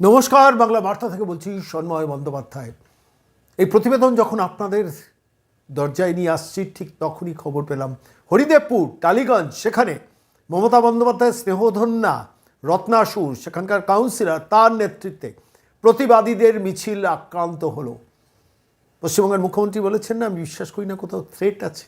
নমস্কার, বাংলা বার্তা থেকে বলছি সন্ময় বন্দ্যোপাধ্যায়। এই প্রতিবেদন যখন আপনাদের দরজায় নিয়ে আসছি, ঠিক তখনই খবর পেলাম। হরিদেবপুর, টালিগঞ্জ, সেখানে মমতা বন্দ্যোপাধ্যায়ের স্নেহধন্যা, রত্নাসুর, সেখানকার কাউন্সিলর, তার নেতৃত্বে প্রতিবাদীদের মিছিল আক্রান্ত হলো। পশ্চিমবঙ্গের মুখ্যমন্ত্রী বলেছেন না, আমি বিশ্বাস করি না কোথাও থ্রেট আছে।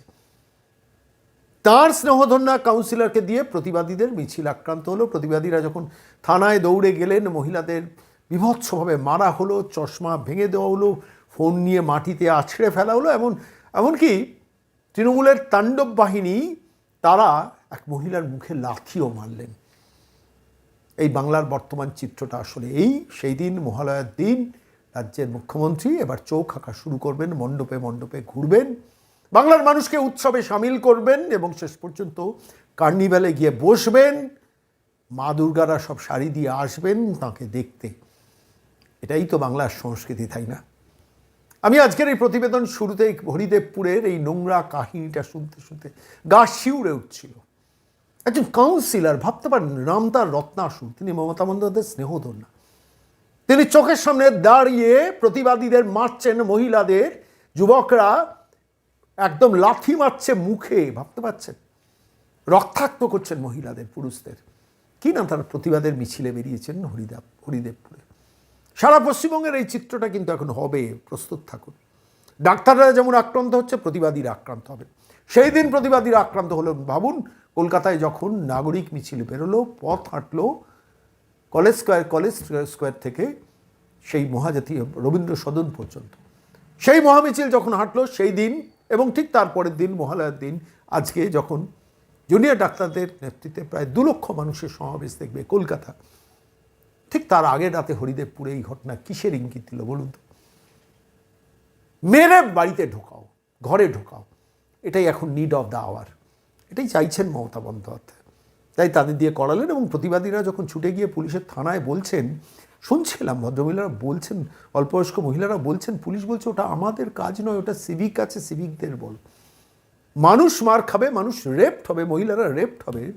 তার স্নেহধন্যা কাউন্সিলরকে দিয়ে প্রতিবাদীদের মিছিল আক্রান্ত হলো। প্রতিবাদীরা যখন থানায় দৌড়ে গেলেন, মহিলাদের বিভৎসভাবে মারা হলো, চশমা ভেঙে দেওয়া হলো, ফোন নিয়ে মাটিতে আছড়ে ফেলা হলো, এমন, এমনকি তৃণমূলের তাণ্ডব বাহিনী, তারা এক মহিলার মুখে লাথিও মারলেন। এই বাংলার বর্তমান চিত্রটা আসলে এই, সেই দিন মহালয়ার দিন রাজ্যের মুখ্যমন্ত্রী এবার চোখ আঁকা শুরু করবেন, মণ্ডপে মণ্ডপে ঘুরবেন। বাংলার মানুষকে উৎসবে সামিল করবেন এবং শেষ পর্যন্ত কার্নিভ্যালে গিয়ে বসবেন। মা দুর্গারা সব শাড়ি দিয়ে আসবেন তাকে দেখতে। এটাই তো বাংলার সংস্কৃতি, তাই না? আমি আজকের এই প্রতিবেদন শুরুতেই হরিদেবপুরের এই নোংরা কাহিনীটা শুনতে শুনতে গা শিউড়ে উঠছিল। একজন কাউন্সিলর ভাবতে পারেন নাম তার তিনি মমতা বন্দ্যোপাধ্যায়ের স্নেহধন্যা। তিনি চোখের সামনে দাঁড়িয়ে প্রতিবাদীদের মারছেন মহিলাদের, যুবকরা একদম লাথি মারছে মুখে, ভাবতে পারছেন? রক্তাক্ত করছেন মহিলাদের, পুরুষদের। কি না তারা? প্রতিবাদের মিছিলে বেরিয়েছেন হরিদেব, হরিদেবপুরে। সারা পশ্চিমবঙ্গের এই চিত্রটা কিন্তু এখন হবে, প্রস্তুত থাকুন। ডাক্তাররা যেমন আক্রান্ত হচ্ছে, প্রতিবাদীরা আক্রান্ত হবে। সেই দিন প্রতিবাদীরা আক্রান্ত হলো। ভাবুন, কলকাতায় যখন নাগরিক মিছিল বেরোলো, পথ হাঁটলো, কলেজ স্কোয়ার কলেজ স্কোয়ার থেকে সেই মহাজাতীয় রবীন্দ্র সদন পর্যন্ত। সেই মহামিছিল যখন হাঁটলো, সেই দিন এবং ঠিক তারপরের দিন, মহালয়ার দিন, আজকে যখন জুনিয়র ডাক্তারদের নেতৃত্বে প্রায় দু লক্ষ মানুষের সমাবেশ দেখবে কলকাতা, ঠিক তার আগের রাতে হরিদেবপুরে এই ঘটনা কিসের ইঙ্গিত দিল বলুন তো? মেরে বাড়িতে ঢোকাও, ঘরে ঢোকাও, এটাই এখন নিড অফ দ্য আওয়ার এটাই চাইছেন মমতা বন্দ্যোপাধ্যায়। তাই তাদের দিয়ে করালেন এবং প্রতিবাদীরা যখন ছুটে গিয়ে পুলিশের থানায় বলছেন শুনছিলাম, ভদ্রমহিলারা বলছেন, অল্পবয়স্ক মহিলারা বলছেন, পুলিশ বলছে ওটা আমাদের কাজ নয়, ওটা সিভিক আছে সিভিকদের বল। মানুষ মার খাবে, মানুষ রেপ্ট হবে, মহিলারা রেপ্ট হবে।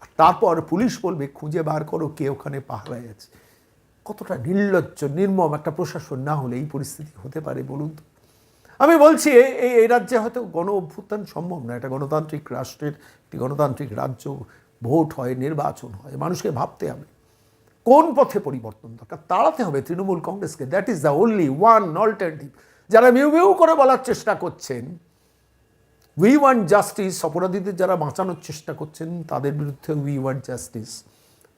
আর তারপর পুলিশ বলবে, খুঁজে বার করো কে ওখানে পাহারায় আছে। কতটা নির্লজ্জ, নির্মম একটা প্রশাসন না হলে এই পরিস্থিতি হতে পারে বলুন তো। আমি বলছি এই এই- রাজ্যে হয়তো গণ অভ্যুত্থান সম্ভব না এটা গণতান্ত্রিক রাষ্ট্রের, একটি গণতান্ত্রিক রাজ্য, ভোট হয়, নির্বাচন হয়, মানুষকে ভাবতে হবে। কোন পথে পরিবর্তন দরকার? তাড়াতে হবে তৃণমূল কংগ্রেসকে। That is the only one alternative যারা মিউ মিউ করে বলার চেষ্টা করছেন উই ওয়ান্ট জাস্টিস অপরাধীদের যারা বাঁচানোর চেষ্টা করছেন, তাদের বিরুদ্ধে উই ওয়ান্ট জাস্টিস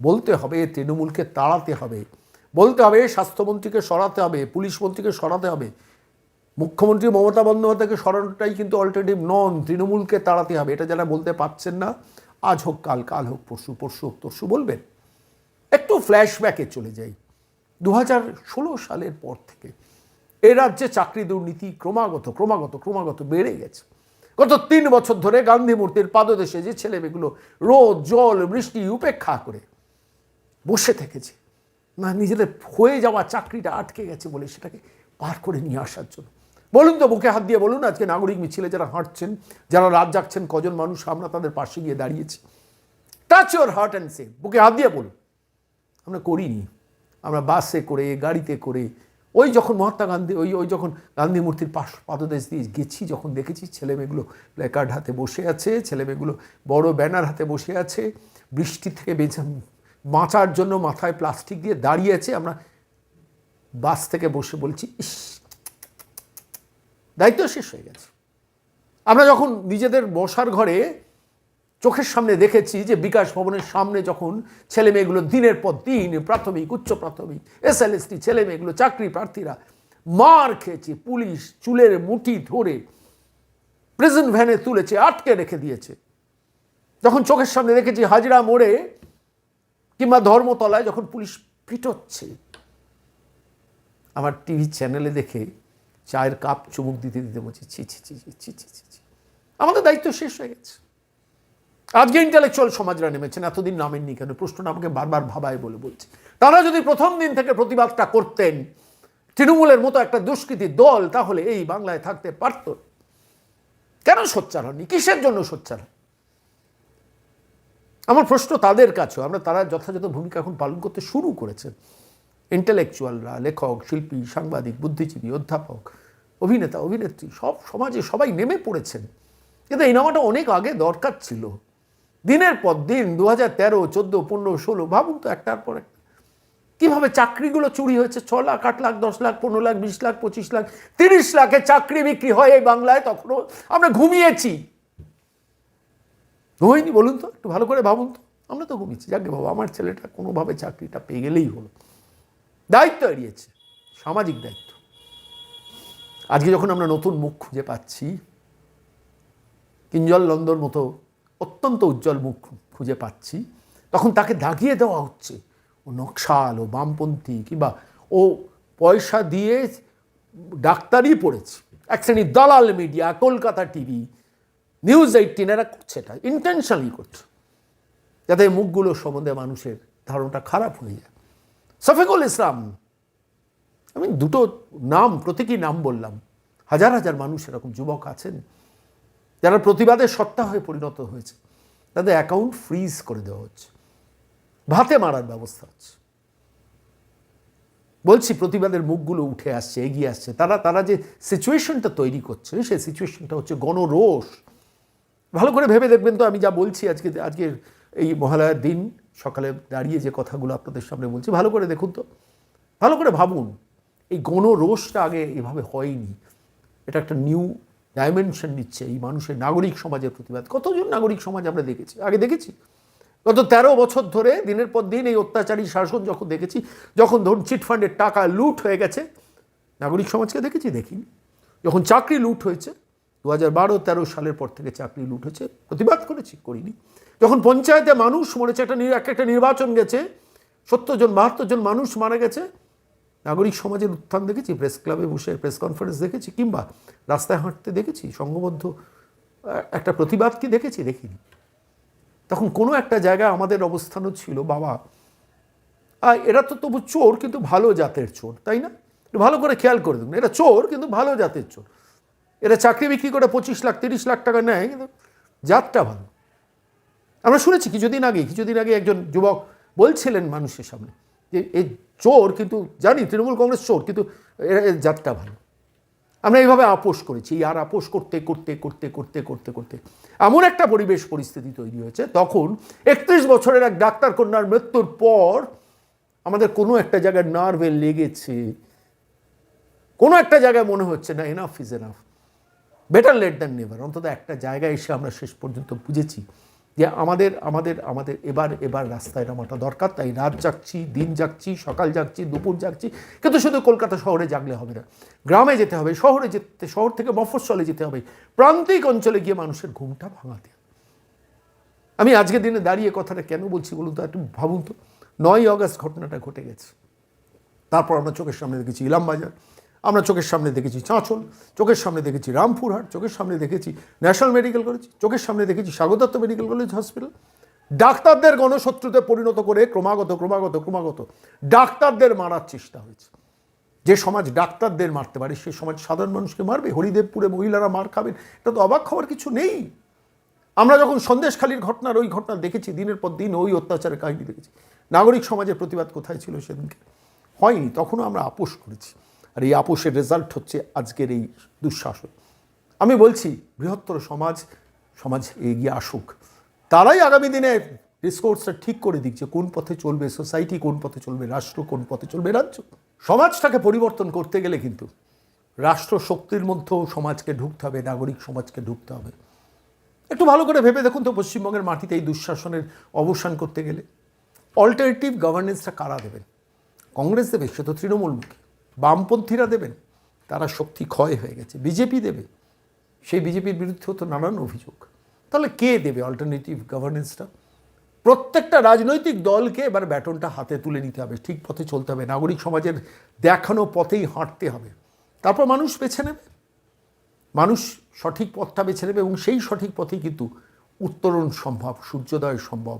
বলতে হবে, তৃণমূলকে তাড়াতে হবে। বলতে হবে, স্বাস্থ্যমন্ত্রীকে সরাতে হবে, পুলিশ মন্ত্রীকে সরাতে হবে। মুখ্যমন্ত্রী মমতা বন্দ্যোপাধ্যায়কে সরানোটাই কিন্তু অল্টারনেটিভ নন, তৃণমূলকে তাড়াতে হবে। এটা যারা বলতে পারছেন না, আজ হোক কাল কাল হোক পরশু পরশু হোক তরশু বলবেন। একটু ফ্ল্যাশব্যাকে চলে যাই। দু হাজার ষোলো সালের পর থেকে এ রাজ্যে চাকরি দুর্নীতি ক্রমাগত ক্রমাগত ক্রমাগত বেড়ে গেছে। গত তিন বছর ধরে গান্ধী মূর্তির পাদদেশে যে ছেলেমেয়েগুলো রোদ, জল, বৃষ্টি, উপেক্ষা করে বসে থেকেছে, না, নিজেদের হয়ে যাওয়া চাকরিটা আটকে গেছে বলে সেটাকে পার করে নিয়ে আসার জন্য। বলুন তো বুকে হাত দিয়ে বলুন, আজকে নাগরিক মিছিলে যারা হাঁটছেন, যারা রাত জাগছেন, কজন মানুষ আমরা তাদের পাশে গিয়ে দাঁড়িয়েছি? Touch your heart and say বুকে হাত দিয়ে বলুন। আমরা করিনি। আমরা বাসে করে, গাড়িতে করে, ওই যখন মহাত্মা গান্ধী, ওই ওই যখন গান্ধী মূর্তির পাশ, পাদদেশ দিয়ে গেছি, যখন দেখেছি ছেলেমেয়েগুলো প্ল্যাকার্ড হাতে বসে আছে ছেলেমেয়েগুলো বড় ব্যানার হাতে বসে আছে, বৃষ্টি থেকে বেঁচে, বাঁচার জন্য মাথায় প্লাস্টিক দিয়ে দাঁড়িয়ে আছে, আমরা বাস থেকে বসে বলছি, ইস, দায়িত্ব শেষ হয়ে গেছে। আমরা যখন নিজেদের বসার ঘরে চোখের সামনে দেখেছি যে বিকাশ ভবনের সামনে যখন ছেলে মেয়েগুলো দিনের পর দিন, প্রাথমিক, উচ্চ প্রাথমিক, এস এল এসটি ছেলে মেয়েগুলো, চাকরি প্রার্থীরা মার খেয়েছে, পুলিশ চুলের মুঠি ধরে প্রেজেন্ট ভ্যানে তুলেছে, আটকে রেখে দিয়েছে। যখন চোখের সামনে দেখেছি হাজরা মোড়ে কিংবা ধর্মতলায় যখন পুলিশ পিটোচ্ছে, আমার টিভি চ্যানেলে দেখে চায়ের কাপ চুমুক দিতে দিতে বলছি ছি ছি ছি ছি ছি ছি। আমাদের দায়িত্ব শেষ হয়ে গেছে। আজকে ইন্টালেকচুয়াল সমাজরা নেমেছেন, এতদিন নামেননি কেন? প্রশ্নটা আমাকে বারবার ভাবায় বলে বলছে। তারা যদি প্রথম দিন থেকে প্রতিবাদটা করতেন, তৃণমূলের মতো একটা দুষ্কৃতী দল, তাহলে এই বাংলায় থাকতে পারত। কেন সোচ্চার হননি? কিসের জন্য সোচ্চার? আমার প্রশ্ন তাদের কাছেও, আমরা তারা যথাযথ ভূমিকা এখন পালন করতে শুরু করেছেন। ইন্টেলেকচুয়ালরা লেখক, শিল্পী, সাংবাদিক, বুদ্ধিজীবী, অধ্যাপক, অভিনেতা, অভিনেত্রী, সব সমাজে সবাই নেমে পড়েছেন। কিন্তু এই নামাটা অনেক আগে দরকার ছিল। দিনের পর দিন দু হাজার তেরো, চোদ্দ, পনেরো, ষোলো, ভাবুন তো একটার পর একটা। কীভাবে চাকরিগুলো চুরি হয়েছে? ছ লাখ, আট লাখ, দশ লাখ, পনেরো লাখ, বিশ লাখ, পঁচিশ লাখ, তিরিশ লাখে চাকরি বিক্রি হয় এই বাংলায় তখনও আমরা ঘুমিয়েছি। ঘুমাইনি বলুন তো, একটু ভালো করে ভাবুন তো। আমরা তো ঘুমিয়েছি, যাকে বাবা আমার ছেলেটা কোনোভাবে চাকরিটা পেয়ে গেলেই হলো। দায়িত্ব এড়িয়েছে, সামাজিক দায়িত্ব। আজকে যখন আমরা নতুন মুখ খুঁজে পাচ্ছি, কিঞ্জল নন্দর মতো অত্যন্ত উজ্জ্বল মুখ খুঁজে পাচ্ছি। তখন তাকে দাগিয়ে দেওয়া হচ্ছে। ও নকশাল, ও বামপন্থী কিংবা ও পয়সা দিয়ে ডাক্তারই পড়েছে। এক শ্রেণির দালাল media, Kolkata TV, news eighteen এরা করছে এটা ইন্টেনশনালি করছে। যাতে মুখগুলো সম্বন্ধে মানুষের ধারণাটা খারাপ হয়ে যায়। সফিকুল ইসলাম, আমি দুটো নাম, প্রতীকী নাম বললাম। হাজার হাজার মানুষ এরকম যুবক আছেন। যারা প্রতিবাদের সত্তা হয়ে পরিণত হয়েছে, তাদের অ্যাকাউন্ট ফ্রিজ করে দেওয়া হচ্ছে। ভাতে মারার ব্যবস্থা হচ্ছে। বলছি, প্রতিবাদের মুখগুলো উঠে আসছে, এগিয়ে আসছে। তারা তারা যে সিচুয়েশনটা তৈরি করছে, সেই সিচুয়েশনটা হচ্ছে গণরোষ। ভালো করে ভেবে দেখবেন তো, আমি যা বলছি আজকে, আজকের এই মহালয়ার দিন, সকালে দাঁড়িয়ে যে কথাগুলো আপনাদের সামনে বলছি, ভালো করে দেখুন তো। ভালো করে ভাবুন, এই গণরোষটা আগে এভাবে হয়নি। এটা একটা নিউ ডাইমেনশন নিচ্ছে এই মানুষের নাগরিক সমাজের প্রতিবাদ। কতজন নাগরিক সমাজ আমরা দেখেছি? আগে দেখেছি। গত তেরো বছর ধরে, দিনের পর দিন এই অত্যাচারী শাসন যখন দেখেছি, যখন ধরুন চিটফান্ডের টাকা লুট হয়ে গেছে, নাগরিক সমাজকে দেখেছি? দেখিনি। যখন চাকরি লুট হয়েছে দু হাজার বারো, তেরো সালের পর থেকে চাকরি লুট হয়েছে, প্রতিবাদ করেছি, করিনি। যখন পঞ্চায়েতে মানুষ মরেছে, একটা একটা নির্বাচন গেছে, সত্তর জন, বাহাত্তর জন মানুষ মারা গেছে নাগরিক সমাজের উত্থান দেখেছি প্রেস ক্লাবে বসে প্রেস কনফারেন্স দেখেছি, কিংবা রাস্তায় হাঁটতে দেখেছি, সংঘবদ্ধ একটা প্রতিবাদ কি দেখেছি? দেখিনি। তখন কোনো একটা জায়গায় আমাদের অবস্থানও ছিল, বাবা। আর এরা তো তবু চোর, কিন্তু ভালো জাতের চোর, তাই না? ভালো করে খেয়াল করে দেখুন, এরা চোর, কিন্তু ভালো জাতের চোর। এরা চাকরি বিক্রি করে পঁচিশ লাখ, তিরিশ লাখ টাকা নেয়, কিন্তু জাতটা ভালো। আমরা শুনেছি কিছুদিন আগে কিছুদিন আগে একজন যুবক বলছিলেন মানুষের সামনে যে এই চোর কিন্তু, জানি তৃণমূল কংগ্রেস চোর, কিন্তু এরা জাতটা ভালো। আমরা এইভাবে আপোষ করেছি, আর আপোষ করতে করতে করতে করতে করতে করতে। এমন একটা পরিবেশ পরিস্থিতি তৈরি হয়েছে, তখন একত্রিশ বছরের এক ডাক্তার কন্যার মৃত্যুর পর আমাদের কোনো একটা জায়গায় নার্ভে লেগেছে। কোনো একটা জায়গায় মনে হচ্ছে না enough is enough better late than never অন্তত একটা জায়গায় এসে আমরা শেষ পর্যন্ত বুঝেছি। যে আমাদের আমাদের আমাদের এবার এবার রাস্তায় নামাটা দরকার। তাই রাত জাগছি, দিন যাচ্ছি সকাল যাচ্ছি দুপুর জাগছি। কিন্তু শুধু কলকাতা শহরে জাগলে হবে না। গ্রামে যেতে হবে, শহরে যেতে, শহর থেকে মফস্বলে যেতে হবে। প্রান্তিক অঞ্চলে গিয়ে মানুষের ঘুমটা ভাঙাতে আমি আজকের দিনে দাঁড়িয়ে কথাটা কেন বলছি বলুন তো? একটু ভাবুন তো। নয় অগস্ট ঘটনাটা ঘটে গেছে। তারপর আমরা চোখের সামনে দেখেছি ইলামবাজার। আমরা চোখের সামনে দেখেছি চাঁচল, চোখের সামনে দেখেছি রামপুরহাট, চোখের সামনে দেখেছি ন্যাশনাল মেডিকেল কলেজ, চোখের সামনে দেখেছি স্বাগতত্ব মেডিকেল কলেজ হসপিটাল। ডাক্তারদের গণশত্রুতে পরিণত করে ক্রমাগত ক্রমাগত ক্রমাগত ডাক্তারদের মারার চেষ্টা হয়েছে। যে সমাজ ডাক্তারদের মারতে পারে, সে সমাজ সাধারণ মানুষকে মারবে, হরিদেবপুরে মহিলারা মার খাবেন, এটা তো অবাক হওয়ার কিছু নেই। আমরা যখন সন্দেশখালীর ঘটনার, ওই ঘটনা দেখেছি, দিনের পর দিন ওই অত্যাচারের কাহিনী দেখেছি। নাগরিক সমাজের প্রতিবাদ কোথায় ছিল সেদিনকে? হয়নি, তখনও আমরা আপোষ করেছি। আর এই আপোষের রেজাল্ট হচ্ছে আজকের এই দুঃশাসন। আমি বলছি, বৃহত্তর সমাজ সমাজ এগিয়ে আসুক। তারাই আগামী দিনে ডিসকোর্সটা ঠিক করে দিচ্ছে কোন পথে চলবে সোসাইটি কোন পথে চলবে রাষ্ট্র, কোন পথে চলবে রাজ্য। সমাজটাকে পরিবর্তন করতে গেলে কিন্তু রাষ্ট্র শক্তির মধ্যেও সমাজকে ঢুকতে হবে, নাগরিক সমাজকে ঢুকতে হবে। একটু ভালো করে ভেবে দেখুন তো পশ্চিমবঙ্গের মাটিতে এই দুঃশাসনের অবসান করতে গেলে। অল্টারনেটিভ গভর্নেন্সটা কারা দেবেন? কংগ্রেস দেবে, সে তো তৃণমূলমুখী। বামপন্থীরা দেবেন, তারা শক্তি ক্ষয় হয়ে গেছে, বিজেপি দেবে। সেই বিজেপির বিরুদ্ধেও তো নানান অভিযোগ। তাহলে কে দেবে অল্টারনেটিভ গভর্নেন্সটা প্রত্যেকটা রাজনৈতিক দলকে এবার ব্যাটনটা হাতে তুলে নিতে হবে, ঠিক পথে চলতে হবে। নাগরিক সমাজের দেখানো পথেই হাঁটতে হবে। তারপর মানুষ বেছে নেবে। মানুষ সঠিক পথটা বেছে নেবে এবং সেই সঠিক পথেই কিন্তু উত্তরণ সম্ভব, সূর্যোদয় সম্ভব।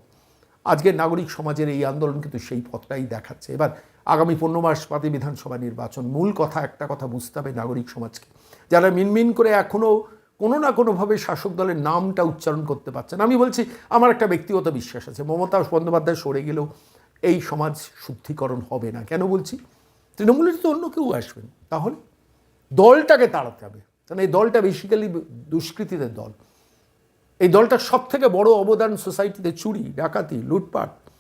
আজকের নাগরিক সমাজের এই আন্দোলন কিন্তু সেই পথটাই দেখাচ্ছে। এবার আগামী পনেরো মাস বাদে বিধানসভা নির্বাচন। মূল কথা, একটা কথা বুঝতে হবে নাগরিক সমাজকে। যারা মিনমিন করে এখনও কোনো না কোনোভাবে শাসক দলের নামটা উচ্চারণ করতে পারছেন আমি বলছি, আমার একটা ব্যক্তিগত বিশ্বাস আছে। মমতা বন্দ্যোপাধ্যায় সরে গেলেও এই সমাজ শুদ্ধিকরণ হবে না। কেন বলছি? তৃণমূলের তো অন্য কেউ আসবেন। তাহলে দলটাকে তাড়াতে হবে। কারণ এই দলটা বেসিক্যালি দুষ্কৃতীদের দল। এই দলটার সব থেকে বড় অবদান সোসাইটিতে চুরি, ডাকাতি, লুটপাট।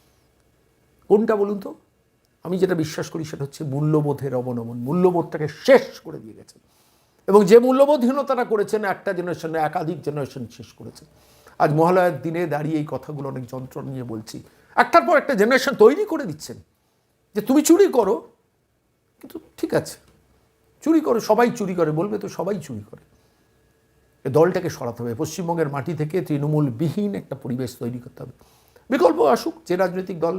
কোনটা বলুন তো? আমি যেটা বিশ্বাস করি সেটা হচ্ছে মূল্যবোধের অবনমন। মূল্যবোধটাকে শেষ করে দিয়ে গেছেন এবং যে মূল্যবোধহীনতারা করেছেন একটা জেনারেশন একাধিক জেনারেশন শেষ করেছে। আজ মহালয়ার দিনে দাঁড়িয়ে এই কথাগুলো অনেক যন্ত্রণা নিয়ে বলছি। একটার পর একটা জেনারেশন তৈরি করে দিচ্ছেন যে তুমি চুরি করো, কিন্তু ঠিক আছে। চুরি করো, সবাই চুরি করে, বলবে তো সবাই চুরি করে। এ দলটাকে সরাতে হবে। পশ্চিমবঙ্গের মাটি থেকে তৃণমূলবিহীন একটা পরিবেশ তৈরি করতে হবে। বিকল্প আসুক, যে রাজনৈতিক দল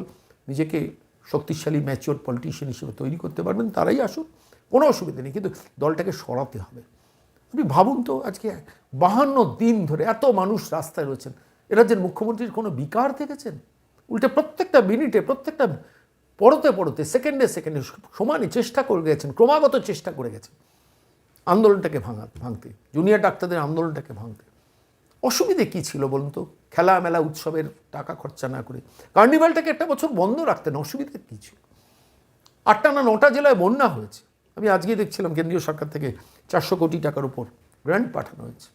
নিজেকে শক্তিশালী ম্যাচিওর পলিটিশিয়ান হিসেবে তৈরি করতে পারবেন, তারাই আসুক, কোনো অসুবিধা নেই। কিন্তু দলটাকে সরাতে হবে। আপনি ভাবুন তো, আজকে বাহান্ন দিন ধরে এত মানুষ রাস্তায় রয়েছেন এ রাজ্যের মুখ্যমন্ত্রীর কোনো বিকার দেখেছেন উল্টে প্রত্যেকটা মিনিটে, প্রত্যেকটা পড়তে পড়তে সেকেন্ডে সেকেন্ডে সমানে চেষ্টা করে গেছেন, ক্রমাগত চেষ্টা করে গেছেন। আন্দোলনটাকে ভাঙা, ভাঙতে জুনিয়র ডাক্তারদের আন্দোলনটাকে ভাঙতে। অসুবিধে কী ছিল বলুন তো? খেলা মেলা উৎসবের টাকা খরচা না করে। কার্নিভালটাকে একটা বছর বন্ধ রাখতেন, অসুবিধা কী ছিল? আটটা না নটা জেলায় বন্যা হয়েছে। আমি আজকে দেখছিলাম কেন্দ্রীয় সরকার থেকে চারশো কোটি টাকার উপর গ্র্যান্ট পাঠানো হয়েছে।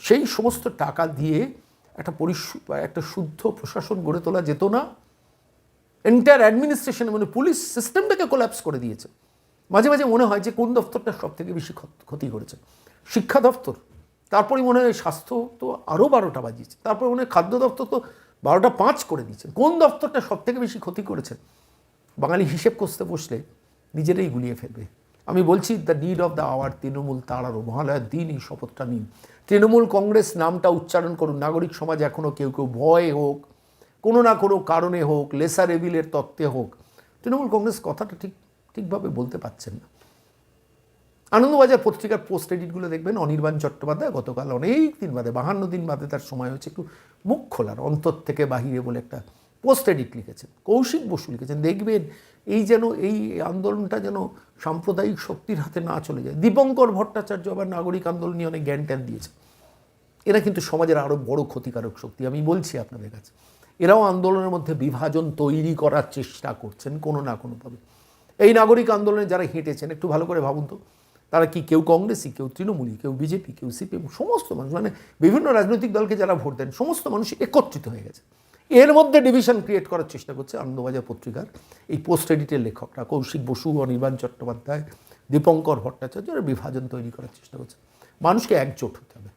সেই সমস্ত টাকা দিয়ে একটা পরিশু, একটা শুদ্ধ প্রশাসন গড়ে তোলা যেত না। এন্টায়ার অ্যাডমিনিস্ট্রেশন মানে পুলিশ সিস্টেমটাকে কোল্যাপস করে দিয়েছে। মাঝে মাঝে মনে হয় যে কোন দপ্তরটা সব থেকে বেশি ক্ষত- করেছে। শিক্ষা দপ্তর তারপরে মনে হয় স্বাস্থ্য তো আরও বারোটা বাজিয়েছে। তারপরে মনে হয় খাদ্য দপ্তর তো বারোটা পাঁচ করে দিয়েছে। কোন দপ্তরটা সব থেকে বেশি ক্ষতি করেছে? বাঙালি হিসেব করতে বসলে নিজেরাই গুলিয়ে ফেলবে। আমি বলছি the need of the hour Trinamool তাড়ারও মহালয়ার দিন এই শপথটা নিন। তৃণমূল কংগ্রেস নামটা উচ্চারণ করুন। নাগরিক সমাজ এখনও কেউ কেউ ভয়ে হোক, কোনো না কোনো কারণে হোক, লেসার এভিলের তত্ত্বে হোক, তৃণমূল কংগ্রেস কথাটা ঠিক, ঠিকভাবে বলতে পারছেন না। আনন্দবাজার পত্রিকার পোস্ট এডিটগুলো দেখবেন, অনির্বাণ চট্টোপাধ্যায় গতকাল অনেক দিন বাদে, বাহান্ন দিন বাদে তার সময় হচ্ছে একটু মুখ খোলার, অন্তর থেকে বাহিরে বলে একটা পোস্ট এডিট লিখেছেন। কৌশিক বসু লিখেছেন, দেখবেন এই যেন, এই আন্দোলনটা যেন সাম্প্রদায়িক শক্তির হাতে না চলে যায়। দীপঙ্কর ভট্টাচার্য আবার নাগরিক আন্দোলন নিয়ে অনেক জ্ঞান ট্যান দিয়েছে এরা কিন্তু সমাজের আরও বড় ক্ষতিকারক শক্তি, আমি বলছি আপনাদের কাছে। এরাও আন্দোলনের মধ্যে বিভাজন তৈরি করার চেষ্টা করছেন কোনো না কোনোভাবে। এই নাগরিক আন্দোলনে যারা হেঁটেছেন, একটু ভালো করে ভাবুন তো তারা কি, কেউ কংগ্রেসি কেউ তৃণমূলী কেউ বিজেপি, কেউ সিপিএম সমস্ত মানুষ মানে বিভিন্ন রাজনৈতিক দলকে যারা ভোট দেন, সমস্ত মানুষ একত্রিত হয়ে গেছে। এর মধ্যে ডিভিশন ক্রিয়েট করার চেষ্টা করছে আনন্দবাজার পত্রিকার। এই পোস্ট এডিটের লেখকরা, কৌশিক বসু, অনির্বাণ চট্টোপাধ্যায়, দীপঙ্কর ভট্টাচার্য বিভাজন তৈরি করার চেষ্টা করছে। মানুষকে একজোট হতে হবে।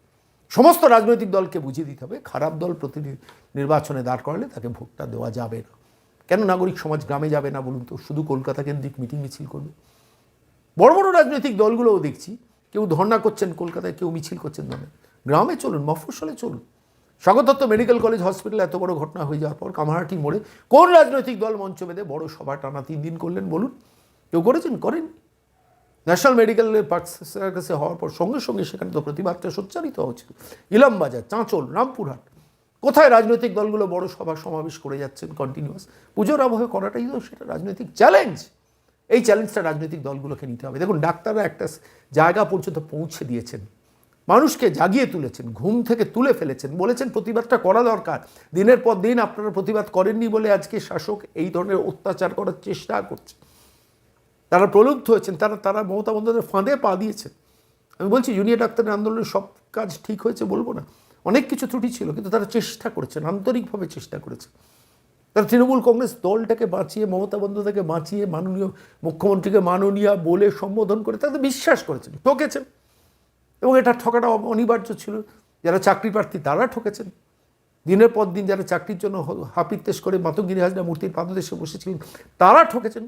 সমস্ত রাজনৈতিক দলকে বুঝিয়ে দিতে হবে, খারাপ দল প্রতিনিধি নির্বাচনে দাঁড় করালে তাকে ভোটটা দেওয়া যাবে না। কেন নাগরিক সমাজ গ্রামে যাবে না বলুন তো? শুধু কলকাতা কেন্দ্রিক মিটিং মিছিল করবে। বড় বড় রাজনৈতিক দলগুলোও দেখছি, কেউ ধর্ণা করছেন কলকাতায়, কেউ মিছিল করছেন ধর্ণা গ্রামে চলুন, মফস্বলে চলুন। স্বাগতত্ব মেডিকেল কলেজ হসপিটাল এত বড় ঘটনা হয়ে যাওয়ার পর কামারহাটি মোড়ে কোন রাজনৈতিক দল মঞ্চ বেঁধে বড় সভা টানা তিন দিন করলেন বলুন? কেউ করেছেন? করেন। ন্যাশনাল পার্কসের কাছে হওয়ার পর সঙ্গে সঙ্গে সেখানে তো প্রতিবাদটা সোচ্চারিত হচ্ছিল ইলামবাজার, চাঁচল, রামপুরহাট। কোথায় রাজনৈতিক দলগুলো বড় সভা সমাবেশ করে যাচ্ছেন কন্টিনিউয়াস পুজোর আবহে করাটাই তো সেটা রাজনৈতিক চ্যালেঞ্জ এই চ্যালেঞ্জটা রাজনৈতিক দলগুলোকে নিতে হবে। দেখুন, ডাক্তাররা একটা জায়গা পর্যন্ত পৌঁছে দিয়েছেন। মানুষকে জাগিয়ে তুলেছেন, ঘুম থেকে তুলে ফেলেছেন। বলেছেন, প্রতিবাদটা করা দরকার। দিনের পর দিন আপনারা প্রতিবাদ করেননি বলে আজকে শাসক এই ধরনের অত্যাচার করার চেষ্টা করছে। তারা প্রলুব্ধ হয়েছেন, তারা তারা মমতা বন্দ্যোপাধ্যায়ের ফাঁদে পা দিয়েছেন। আমি বলছি, জুনিয়র ডাক্তারের আন্দোলনের সব কাজ ঠিক হয়েছে বলব না। অনেক কিছু ত্রুটি ছিল, কিন্তু তারা চেষ্টা করেছেন, আন্তরিকভাবে চেষ্টা করেছে তারা তৃণমূল কংগ্রেস দলটাকে বাঁচিয়ে, মমতা বন্দ্যোপাধ্যায়কে বাঁচিয়ে, মাননীয় মুখ্যমন্ত্রীকে মাননীয়া বলে সম্বোধন করে তাদের বিশ্বাস করেছেন, ঠকেছেন। এবং এটা ঠকাটা অনিবার্য ছিল। যারা চাকরি প্রার্থী তারা ঠকেছেন। দিনের পর দিন যারা চাকরির জন্য হ- হাপিত্তেশ করে মাতঙ্গিরি হাজরা মূর্তির পাদদেশে বসেছিলেন, তারা ঠকেছেন।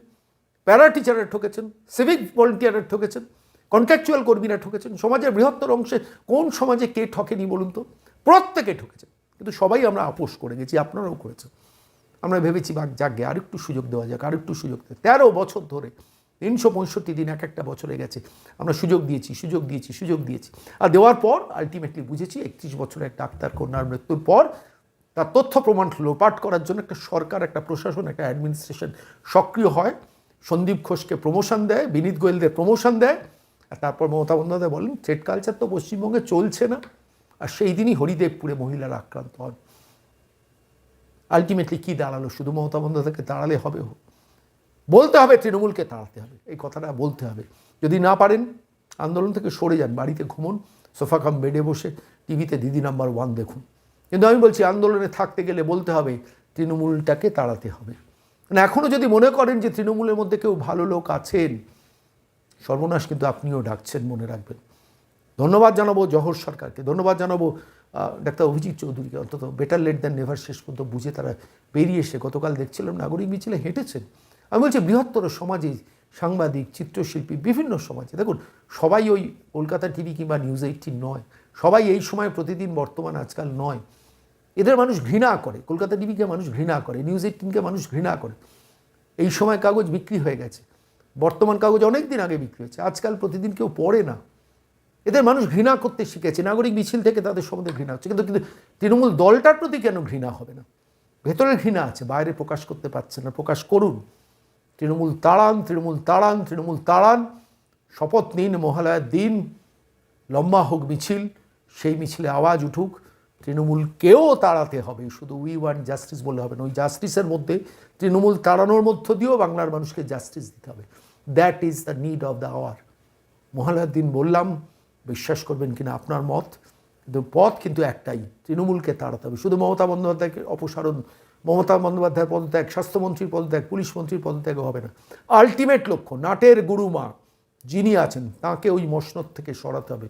প্যারা টিচাররা ঠকেছেন সিভিক ভলেন্টিয়াররা ঠকেছেন কন্ট্রাকচুয়াল কর্মীরা ঠকেছেন। সমাজের বৃহত্তর অংশে কোন সমাজে কে ঠকেনি বলুন তো? প্রত্যেকে ঠকেছেন। কিন্তু সবাই আমরা আপোষ করে গেছি, আপনারাও করেছেন। আমরা ভেবেছি বাক যাকে আরেকটু সুযোগ দেওয়া যাক, আরেকটু সুযোগ দেয় তেরো বছর ধরে, তিনশো পঁয়ষট্টি দিন এক একটা বছরে গেছে। আমরা সুযোগ দিয়েছি সুযোগ দিয়েছি সুযোগ দিয়েছি। আর দেওয়ার পর আলটিমেটলি বুঝেছি, একত্রিশ বছরের ডাক্তার কন্যার মৃত্যুর পর, তার তথ্য প্রমাণ লোপাট করার জন্য একটা সরকার, একটা প্রশাসন, একটা অ্যাডমিনিস্ট্রেশন সক্রিয় হয়। সন্দীপ ঘোষকে প্রমোশন দেয়, বিনীত গোয়েলদের প্রমোশন দেয়, আর তারপর মমতা বন্দ্যোপাধ্যায় বলেন ট্রেড কালচার তো পশ্চিমবঙ্গে চলছে না। আর সেই দিনই হরিদেবপুরে মহিলারা আক্রান্ত হন। আলটিমেটলি কী দাঁড়াল? শুধু মমতা বন্দ্যোপাধ্যায়কে দাঁড়ালে হবে বলতে হবে, তৃণমূলকে তাড়াতে হবে। এই কথাটা বলতে হবে। যদি না পারেন, আন্দোলন থেকে সরে যান, বাড়িতে ঘুমন, সোফা কাম বেডে বসে টিভিতে দিদি নাম্বার ওয়ান দেখুন। কিন্তু আমি বলছি, আন্দোলনে থাকতে গেলে বলতে হবে, তৃণমূলটাকে তাড়াতে হবে। মানে এখনও যদি মনে করেন যে তৃণমূলের মধ্যে কেউ ভালো লোক আছেন, সর্বনাশ কিন্তু আপনিও ডাকছেন, মনে রাখবেন। ধন্যবাদ জানাব জহর সরকারকে, ধন্যবাদ জানাব ডাক্তার অভিজিৎ চৌধুরীকে অন্তত বেটার লেট দ্যান নেভার শেষ পর্যন্ত বুঝে তারা বেরিয়ে এসে গতকাল দেখছিলাম নাগরিক মিছিলে হেঁটেছেন। আমি বলছি, বৃহত্তর সমাজে সাংবাদিক, চিত্রশিল্পী, বিভিন্ন সমাজে, দেখুন, সবাই ওই কলকাতা টিভি কিংবা নিউজ এইটিন নয়, সবাই এই সময় প্রতিদিন বর্তমান আজকাল নয়। এদের মানুষ ঘৃণা করে, কলকাতা টিভিকে মানুষ ঘৃণা করে নিউজ এইটিনকে মানুষ ঘৃণা করে। এই সময় কাগজ বিক্রি হয়ে গেছে, বর্তমান কাগজ অনেক দিন আগে বিক্রি হয়েছে, আজকাল প্রতিদিন কেউ পড়ে না। এদের মানুষ ঘৃণা করতে শিখেছে। নাগরিক মিছিল থেকে তাদের সম্বন্ধে ঘৃণা হচ্ছে। কিন্তু কিন্তু তৃণমূল দলটার প্রতি কেন ঘৃণা হবে না? ভেতরে ঘৃণা আছে, বাইরে প্রকাশ করতে পারছে না। প্রকাশ করুন। তৃণমূল তাড়ান তৃণমূল তাড়ান তৃণমূল তাড়ান। শপথ নিন, মহালয়ার দিন। লম্বা হোক মিছিল, সেই মিছিলে আওয়াজ উঠুক। তৃণমূলকেও তাড়াতে হবে। শুধু উই ওয়ান জাস্টিস বললে হবে না। ওই জাস্টিসের মধ্যে, তৃণমূল তাড়ানোর মধ্য দিয়েও বাংলার মানুষকে জাস্টিস দিতে হবে। That is the need of the hour মহালয়ার দিন বললাম বিশ্বাস করবেন কিনা আপনার মত, কিন্তু পথ কিন্তু একটাই, তৃণমূলকে তাড়াতে হবে। শুধু মমতা বন্দ্যোপাধ্যায়কে অপসারণ, মমতা বন্দ্যোপাধ্যায়ের পদত্যাগ, স্বাস্থ্যমন্ত্রীর পদত্যাগ, পুলিশ মন্ত্রীর পদত্যাগও হবে না। আলটিমেট লক্ষ্য, নাটের গুরুমা যিনি আছেন, তাকে ওই মসনদ থেকে সরাতে হবে।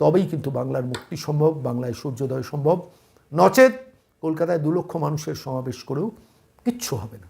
তবেই কিন্তু বাংলার মুক্তি সম্ভব, বাংলায় সূর্যোদয় সম্ভব। নচেত কলকাতায় দু লক্ষ মানুষের সমাবেশ করেও কিচ্ছু হবে না।